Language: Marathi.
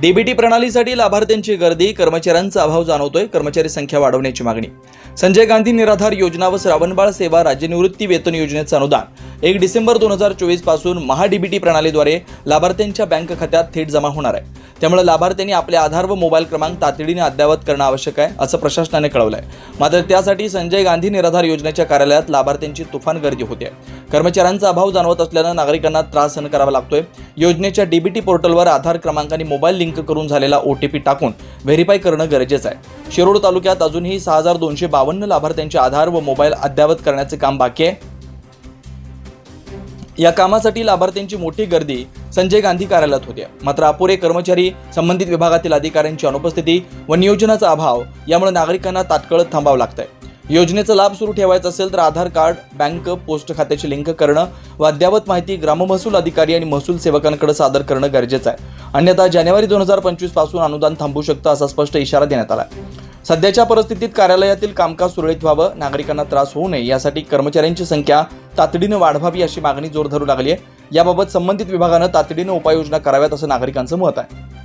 डीबीटी प्रणालीसाठी लाभार्थ्यांची गर्दी कर्मचाऱ्यांचा अभाव जाणवतोय कर्मचारी संख्या वाढवण्याची मागणी. संजय गांधी निराधार योजना व श्रावणबाळ सेवा राज्य निवृत्ती वेतन योजनेचं अनुदान. एक डिसेंबर दोन हजार चोवीसपासून महाडीबीटी प्रणालीद्वारे लाभार्थ्यांच्या बँक खात्यात थेट जमा होणार आहे. त्यामुळे लाभार्थ्यांनी आपले आधार व मोबाईल क्रमांक तातडीने अद्ययावत करणं आवश्यक आहे असं प्रशासनाने कळवलं आहे मात्र त्यासाठी संजय गांधी निराधार योजनेच्या कार्यालयात लाभार्थ्यांची तुफान गर्दी होते. कर्मचाऱ्यांचा अभाव जाणवत असल्यानं नागरिकांना त्रास सहन करावा लागतोय. योजनेच्या डीबीटी पोर्टलवर आधार क्रमांक आणि मोबाईल लिंक करून झालेला ओटीपी टाकून व्हेरीफाय करणं गरजेचं आहे. शिरोड तालुक्यात अजूनही सहा हजार दोनशे बावन्न लाभार्थ्यांचे आधार व मोबाईल अद्ययावत करण्याचे काम बाकी आहे. या कामासाठी लाभार्थ्यांची मोठी गर्दी संजय गांधी कार्यालयात होत्या मात्र अपुरे कर्मचारी संबंधित विभागातील अधिकाऱ्यांची अनुपस्थिती व नियोजनाचा अभाव यामुळे नागरिकांना तात्काळ थांबावं लागतंय. योजनेचा लाभ सुरू ठेवायचा असेल तर आधार कार्ड बँक पोस्ट खात्याची लिंक करणं व अद्यावत माहिती ग्राममहसूल अधिकारी आणि महसूल सेवकांकडे सादर करणं गरजेचं आहे. अन्यथा जानेवारी दोन हजार पंचवीसपासून अनुदान थांबू शकतं असा स्पष्ट इशारा देण्यात आला सध्याच्या परिस्थितीत कार्यालयातील कामकाज सुरळीत व्हावं नागरिकांना त्रास होऊ नये यासाठी कर्मचाऱ्यांची संख्या तातडीनं वाढवावी अशी मागणी जोर धरू लागली आहे. याबाबत संबंधित विभागानं तातडीनं उपाययोजना कराव्यात असं नागरिकांचं मत आहे.